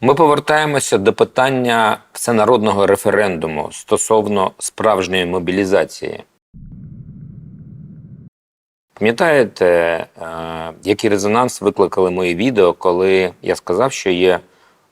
Ми повертаємося до питання всенародного референдуму стосовно справжньої мобілізації. Пам'ятаєте, е, який резонанс викликали мої відео, коли я сказав, що є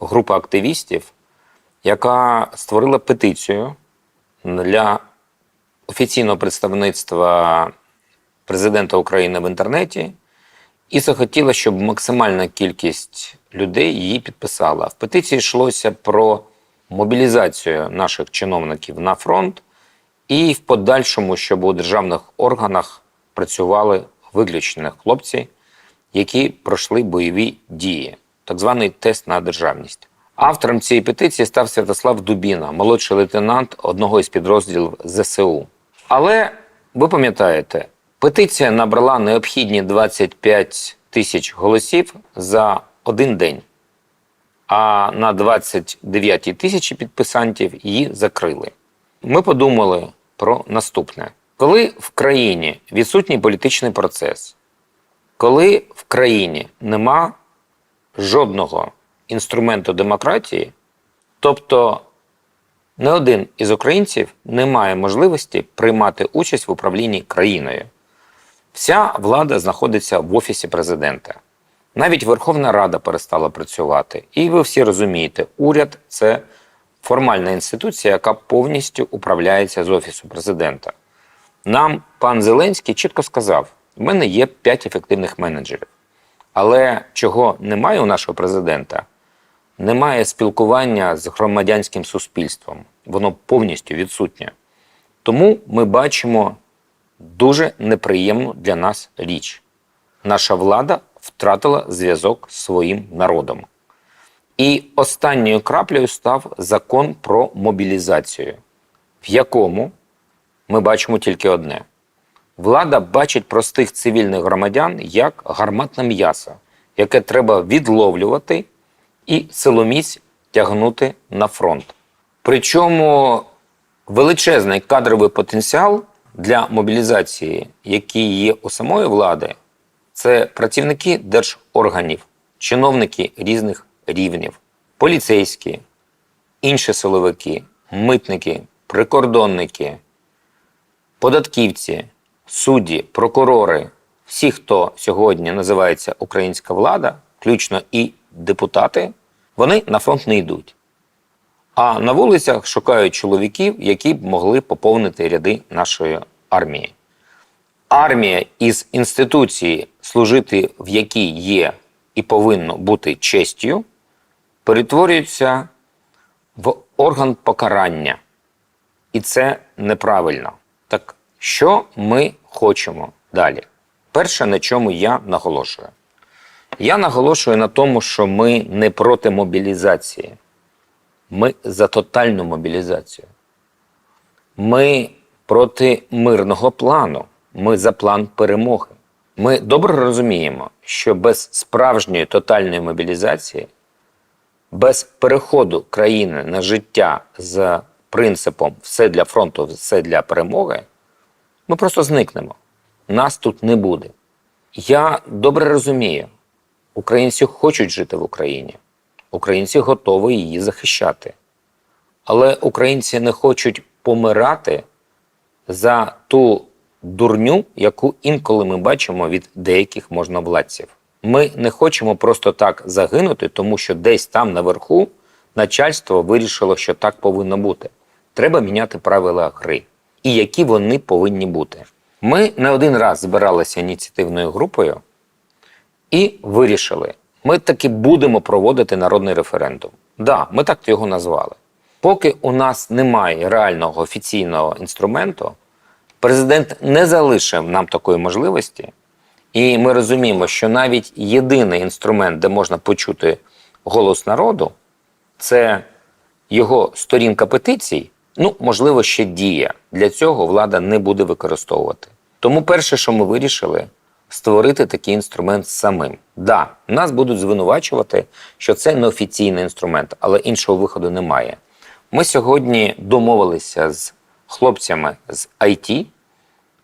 група активістів, яка створила петицію для офіційного представництва президента України в інтернеті і захотіла, щоб максимальна кількість людей її підписала. В петиції йшлося про мобілізацію наших чиновників на фронт і в подальшому, щоб у державних органах працювали виключені хлопці, які пройшли бойові дії, так званий тест на державність. Автором цієї петиції став Святослав Дубіна, молодший лейтенант одного із підрозділів ЗСУ. Але ви пам'ятаєте, петиція набрала необхідні 25 тисяч голосів за один день. А на 29 тисячі підписантів її закрили. Ми подумали про наступне: коли в країні відсутній політичний процес, коли в країні нема жодного інструменту демократії, тобто не один із українців не має можливості приймати участь в управлінні країною. Вся влада знаходиться в офісі президента. Навіть Верховна Рада перестала працювати. І ви всі розумієте, уряд це формальна інституція, яка повністю управляється з офісу президента. Нам пан Зеленський чітко сказав: в мене є 5 ефективних менеджерів. Але чого немає у нашого президента, немає спілкування з громадянським суспільством. Воно повністю відсутнє. Тому ми бачимо дуже неприємну для нас річ. Наша влада втратила зв'язок з своїм народом. І останньою краплею став закон про мобілізацію, в якому ми бачимо тільки одне: влада бачить простих цивільних громадян як гарматне м'ясо, яке треба відловлювати і силоміць тягнути на фронт. Причому величезний кадровий потенціал для мобілізації, який є у самої влади, це працівники держорганів, чиновники різних рівнів, поліцейські, інші силовики, митники, прикордонники, податківці, судді, прокурори, всі, хто сьогодні називається українська влада, включно і депутати, вони на фронт не йдуть. А на вулицях шукають чоловіків, які б могли поповнити ряди нашої армії. Армія із інституції, служити в якій є і повинно бути честю, перетворюється в орган покарання. І це неправильно. Так що ми хочемо далі? Перше, на чому я наголошую. Я наголошую на тому, що ми не проти мобілізації. Ми за тотальну мобілізацію. Ми проти мирного плану. Ми за план перемоги. Ми добре розуміємо, що без справжньої тотальної мобілізації, без переходу країни на життя з принципом все для фронту, все для перемоги, ми просто зникнемо. Нас тут не буде. Я добре розумію, українці хочуть жити в Україні. Українці готові її захищати. Але українці не хочуть помирати за ту дурню, яку інколи ми бачимо від деяких можновладців. Ми не хочемо просто так загинути, тому що десь там наверху начальство вирішило, що так повинно бути. Треба міняти правила гри. І які вони повинні бути. Ми не один раз збиралися ініціативною групою і вирішили, ми таки будемо проводити народний референдум. Да, ми так його назвали. Поки у нас немає реального офіційного інструменту, президент не залишив нам такої можливості, і ми розуміємо, що навіть єдиний інструмент, де можна почути голос народу, це його сторінка петицій. Ну, можливо, ще дія. Для цього влада не буде використовувати. Тому перше, що ми вирішили, створити такий інструмент самим. Да, нас будуть звинувачувати, що це неофіційний інструмент, але іншого виходу немає. Ми сьогодні домовилися з хлопцями з IT.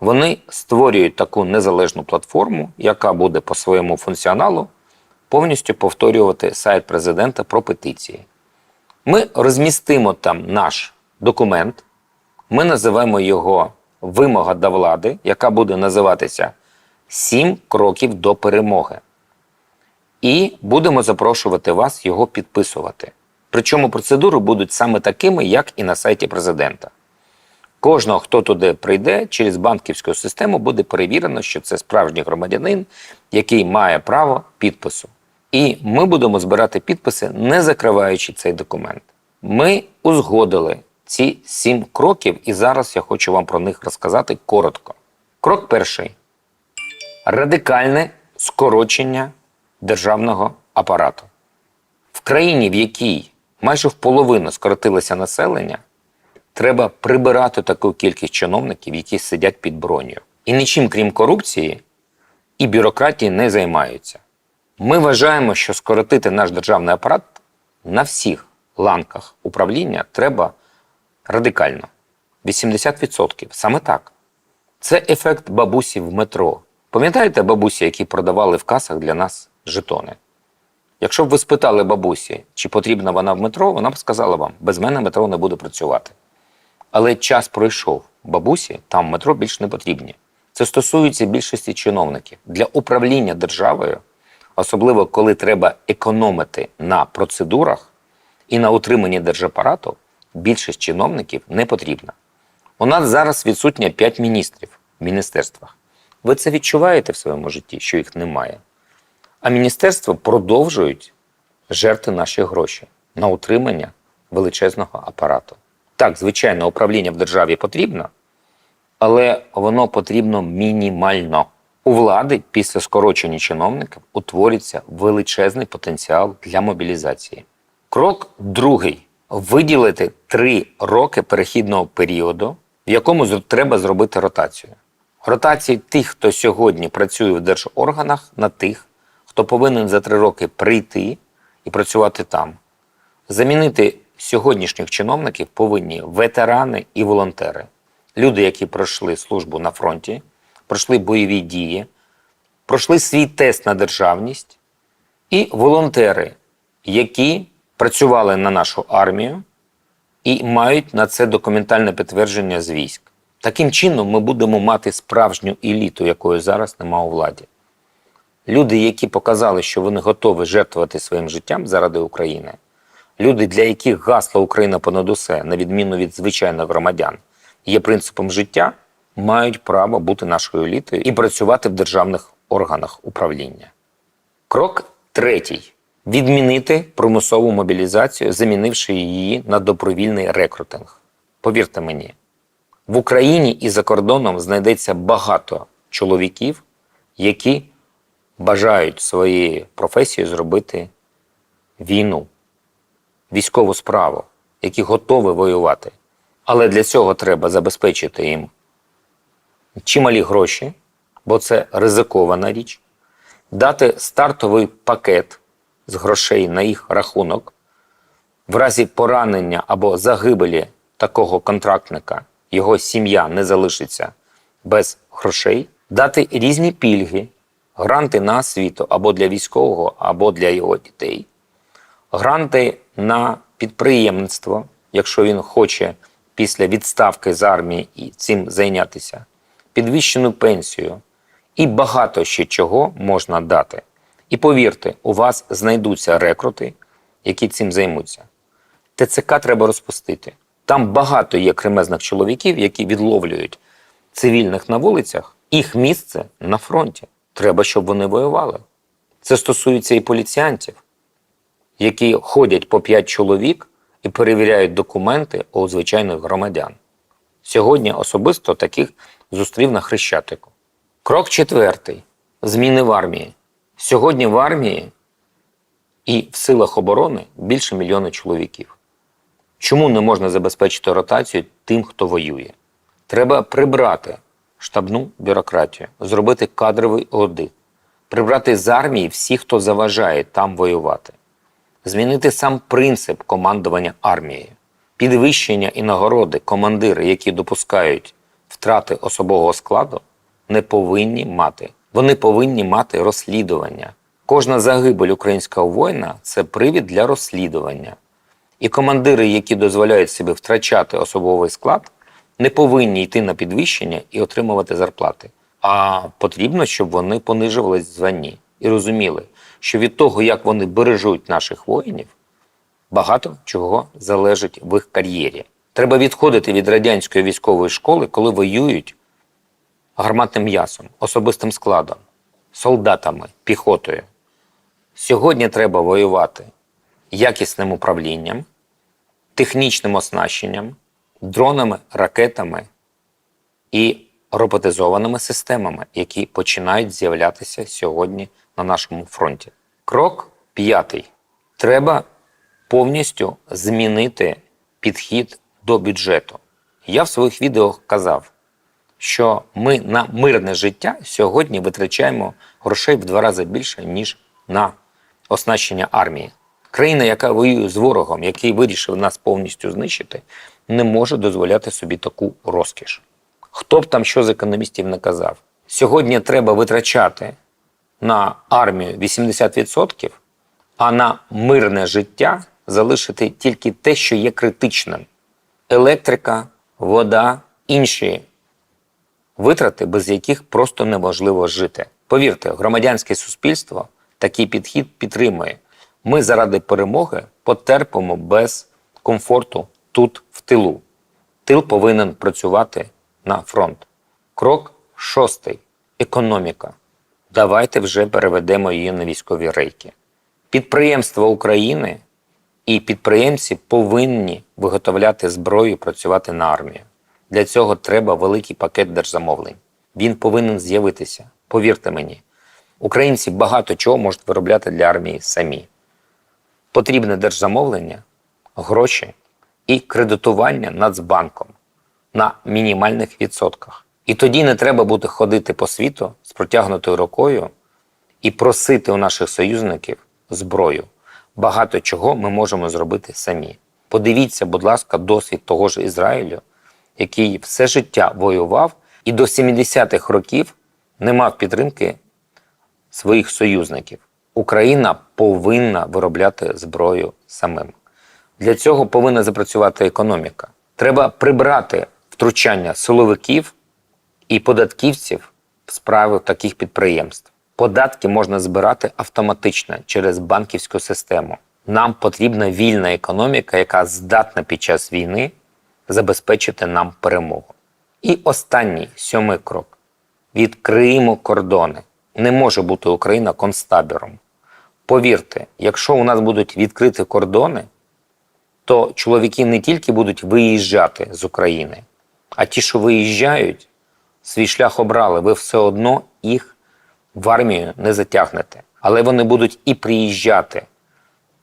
Вони створюють таку незалежну платформу, яка буде по своєму функціоналу повністю повторювати сайт президента про петиції. Ми розмістимо там наш документ, ми називаємо його Вимога до влади, яка буде називатися Сім кроків до перемоги. І будемо запрошувати вас його підписувати. Причому процедури будуть саме такими, як і на сайті президента. Кожного, хто туди прийде, через банківську систему буде перевірено, що це справжній громадянин, який має право підпису. І ми будемо збирати підписи, не закриваючи цей документ. Ми узгодили ці сім кроків, і зараз я хочу вам про них розказати коротко. Крок перший радикальне скорочення державного апарату. В країні, в якій майже в половину скоротилося населення, треба прибирати таку кількість чиновників, які сидять під бронею. І нічим, крім корупції і бюрократії, не займаються. Ми вважаємо, що скоротити наш державний апарат на всіх ланках управління треба радикально. 80%. Саме так. Це ефект бабусі в метро. Пам'ятаєте бабусі, які продавали в касах для нас жетони? Якщо б ви спитали бабусі, чи потрібна вона в метро, вона б сказала вам, без мене метро не буде працювати. Але час пройшов. Бабусі там метро більш не потрібні. Це стосується більшості чиновників. Для управління державою, особливо коли треба економити на процедурах і на утриманні держапарату, більшість чиновників не потрібна. У нас зараз відсутня 5 міністрів в міністерствах. Ви це відчуваєте в своєму житті, що їх немає. А міністерства продовжують жерти наші гроші на утримання величезного апарату. Так, звичайно, управління в державі потрібно, але воно потрібно мінімально. У влади після скорочення чиновників утворюється величезний потенціал для мобілізації. Крок другий виділити три роки перехідного періоду, в якому треба зробити ротацію. Ротацію тих, хто сьогодні працює в держорганах, на тих, хто повинен за три роки прийти і працювати там. Замінити сьогоднішніх чиновників повинні ветерани і волонтери. Люди, які пройшли службу на фронті, пройшли бойові дії, пройшли свій тест на державність, і волонтери, які працювали на нашу армію і мають на це документальне підтвердження з військ. Таким чином, ми будемо мати справжню еліту, якої зараз немає у владі. Люди, які показали, що вони готові жертвувати своїм життям заради України, люди, для яких гасло Україна понад усе, на відміну від звичайних громадян, є принципом життя, мають право бути нашою елітою і працювати в державних органах управління. Крок третій відмінити примусову мобілізацію, замінивши її на добровільний рекрутинг. Повірте мені, в Україні і за кордоном знайдеться багато чоловіків, які бажають своєю професією зробити війну, військову справу, які готові воювати. Але для цього треба забезпечити їм чималі гроші, бо це ризикована річ, дати стартовий пакет з грошей на їх рахунок. В разі поранення або загибелі такого контрактника його сім'я не залишиться без грошей, дати різні пільги, гранти на освіту або для військового, або для його дітей, гранти на підприємництво, якщо він хоче після відставки з армії і цим зайнятися, підвищену пенсію і багато ще чого можна дати. І повірте, у вас знайдуться рекрути, які цим займуться. ТЦК треба розпустити. Там багато є кремезних чоловіків, які відловлюють цивільних на вулицях. Їх місце на фронті. Треба, щоб вони воювали. Це стосується і поліціянтів, які ходять по 5 чоловік і перевіряють документи у звичайних громадян. Сьогодні особисто таких зустрів на Хрещатику. Крок четвертий зміни в армії. Сьогодні в армії і в силах оборони більше мільйона чоловіків. Чому не можна забезпечити ротацію тим, хто воює? Треба прибрати штабну бюрократію, зробити кадровий аудит, прибрати з армії всіх, хто заважає там воювати, змінити сам принцип командування армією, підвищення і нагороди командири, які допускають втрати особового складу, не повинні мати. Вони повинні мати розслідування, Кожна загибель українського воїна це привід для розслідування. І командири, які дозволяють собі втрачати особовий склад, не повинні йти на підвищення і отримувати зарплати. А потрібно, щоб вони понижувались в званні і розуміли, що від того, як вони бережуть наших воїнів, багато чого залежить в їх кар'єрі. Треба відходити від радянської військової школи, коли воюють гарматним м'ясом, особистим складом, солдатами, піхотою. Сьогодні треба воювати якісним управлінням, технічним оснащенням, дронами, ракетами і роботизованими системами, які починають з'являтися сьогодні на нашому фронті. Крок п'ятий. Треба повністю змінити підхід до бюджету. Я в своїх відео казав, що ми на мирне життя сьогодні витрачаємо грошей в два рази більше, ніж на оснащення армії. Країна, яка воює з ворогом, який вирішив нас повністю знищити, не може дозволяти собі таку розкіш. Хто б там що з економістів не казав, сьогодні треба витрачати на армію 80%, а на мирне життя залишити тільки те, що є критичним: електрика, вода, інші витрати, без яких просто неможливо жити. Повірте, громадянське суспільство такий підхід підтримує. Ми заради перемоги потерпимо без комфорту тут, в тилу. Тил повинен працювати на фронт. Крок шостий економіка. Давайте вже переведемо її на військові рейки. Підприємства України і підприємці повинні виготовляти зброю і працювати на армію. Для цього треба великий пакет держзамовлень. Він повинен з'явитися. Повірте мені, українці багато чого можуть виробляти для армії самі. Потрібне держзамовлення, гроші і кредитування Нацбанком на мінімальних відсотках. І тоді не треба буде ходити по світу з протягнутою рукою і просити у наших союзників зброю. Багато чого ми можемо зробити самі. Подивіться, будь ласка, досвід того ж Ізраїлю, який все життя воював і до 70-х років не мав підтримки своїх союзників. Україна повинна виробляти зброю самим. Для цього повинна запрацювати економіка. Треба прибрати втручання силовиків і податківців в справи таких підприємств. Податки можна збирати автоматично через банківську систему. Нам потрібна вільна економіка, яка здатна під час війни забезпечити нам перемогу. І останній сьомий крок: відкриємо кордони. Не може бути Україна концтабіром. Повірте, якщо у нас будуть відкриті кордони, то чоловіки не тільки будуть виїжджати з України, а ті, що виїжджають, свій шлях обрали, ви все одно їх в армію не затягнете. Але вони будуть і приїжджати,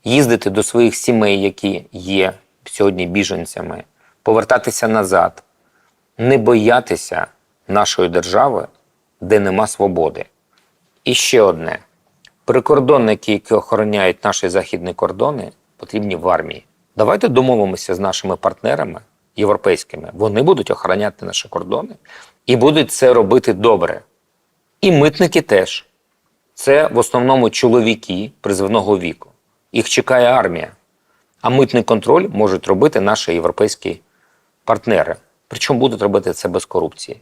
їздити до своїх сімей, які є сьогодні біженцями, повертатися назад, не боятися нашої держави, де нема свободи. І ще одне: прикордонники, які охороняють наші західні кордони, потрібні в армії. Давайте домовимося з нашими партнерами європейськими. Вони будуть охороняти наші кордони і будуть це робити добре. І митники теж. Це в основному чоловіки призивного віку. Їх чекає армія. А митний контроль можуть робити наші європейські партнери. Причому будуть робити це без корупції.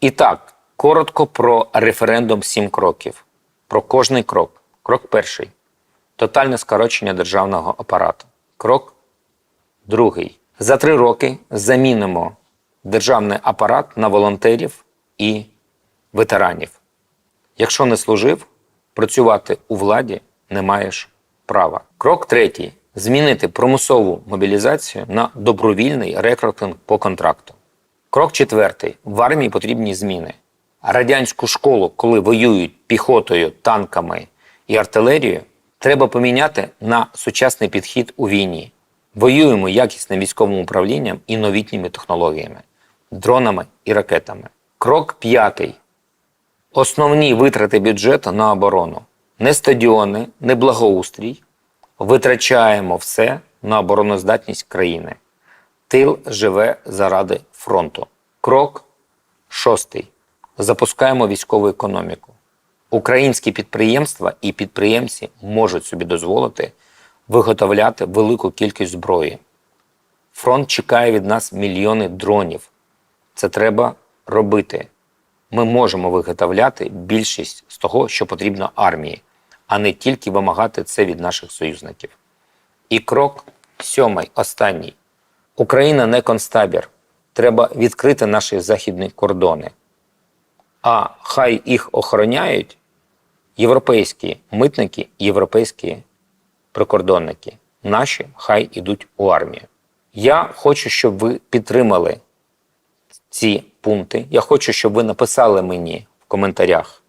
І так, коротко про референдум сім кроків. Про кожний крок. Крок перший тотальне скорочення державного апарату. Крок другий. За три роки замінимо державний апарат на волонтерів і ветеранів. Якщо не служив, працювати у владі не маєш права. Крок третій змінити примусову мобілізацію на добровільний рекрутинг по контракту. Крок четвертий в армії потрібні зміни. Радянську школу, коли воюють піхотою, танками і артилерією, треба поміняти на сучасний підхід у війні. Воюємо якісним військовим управлінням і новітніми технологіями, дронами і ракетами. Крок п'ятий. Основні витрати бюджету на оборону. Не стадіони, не благоустрій. Витрачаємо все на обороноздатність країни. Тил живе заради фронту. Крок шостий. Запускаємо військову економіку. Українські підприємства і підприємці можуть собі дозволити виготовляти велику кількість зброї. Фронт чекає від нас мільйони дронів. Це треба робити. Ми можемо виготовляти більшість з того, що потрібно армії, а не тільки вимагати це від наших союзників. І крок сьомий, останній. Україна не концтабір. Треба відкрити наші західні кордони. А хай їх охороняють європейські митники, європейські прикордонники. Наші хай ідуть у армію. Я хочу, щоб ви підтримали ці пункти. Я хочу, щоб ви написали мені в коментарях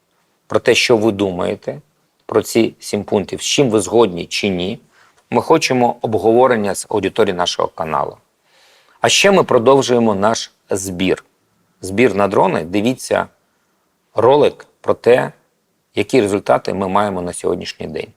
про те, що ви думаєте про ці сім пунктів, з чим ви згодні чи ні. Ми хочемо обговорення з аудиторії нашого каналу. А ще ми продовжуємо наш збір. Збір на дрони. Дивіться ролик про те, які результати ми маємо на сьогоднішній день.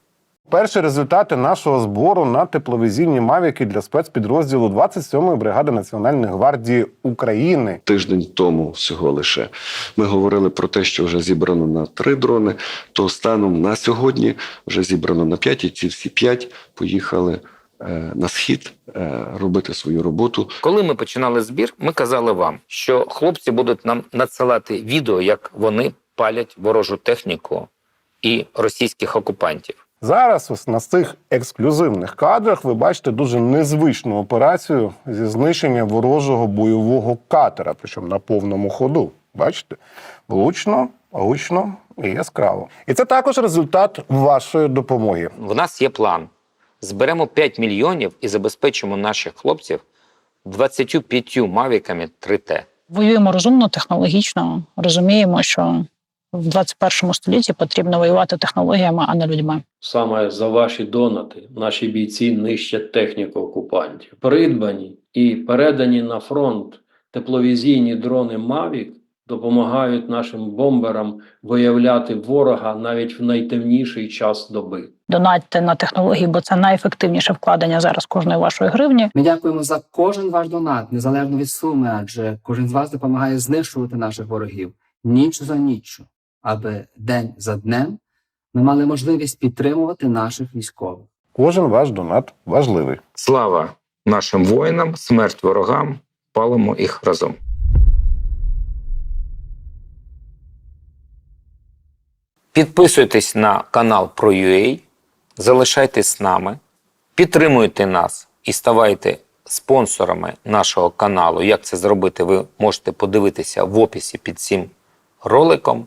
Перші результати нашого збору на тепловізійні мавіки для спецпідрозділу 27-ї бригади Національної гвардії України. тиждень тому всього лише ми говорили про те, що вже зібрано на три дрони. То станом на сьогодні вже зібрано на п'ять, і ці всі п'ять поїхали е, на схід е, робити свою роботу. Коли ми починали збір, ми казали вам, що хлопці будуть нам надсилати відео, як вони палять ворожу техніку і російських окупантів. Зараз на цих ексклюзивних кадрах ви бачите дуже незвичну операцію зі знищення ворожого бойового катера, причому на повному ходу. Бачите? Влучно, гучно і яскраво. І це також результат вашої допомоги. В нас є план. Зберемо 5 мільйонів і забезпечимо наших хлопців 25 мавіками 3Т. Воюємо розумно, технологічно. Розуміємо, що в 21 столітті потрібно воювати технологіями, а не людьми. Саме за ваші донати наші бійці нищать техніку окупантів. Придбані і передані на фронт тепловізійні дрони Mavic допомагають нашим бомберам виявляти ворога навіть в найтемніший час доби. Донатьте на технології, бо це найефективніше вкладення зараз кожної вашої гривні. Ми дякуємо за кожен ваш донат, незалежно від суми, адже кожен з вас допомагає знищувати наших ворогів ніч за ніччю, аби день за днем ми мали можливість підтримувати наших військових. Кожен ваш донат важливий. Слава нашим воїнам, смерть ворогам, палимо їх разом. Підписуйтесь на канал про UA, залишайтесь з нами, підтримуйте нас і ставайте спонсорами нашого каналу. Як це зробити, ви можете подивитися в описі під цим роликом.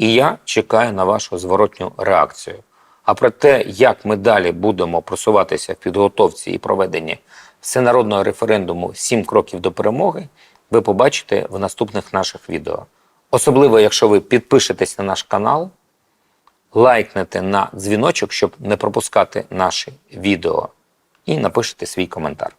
І я чекаю на вашу зворотню реакцію. А про те, як ми далі будемо просуватися в підготовці і проведенні всенародного референдуму «7 кроків до перемоги, ви побачите в наступних наших відео. Особливо, якщо ви підпишетесь на наш канал, лайкнете на дзвіночок, щоб не пропускати наші відео, і напишете свій коментар.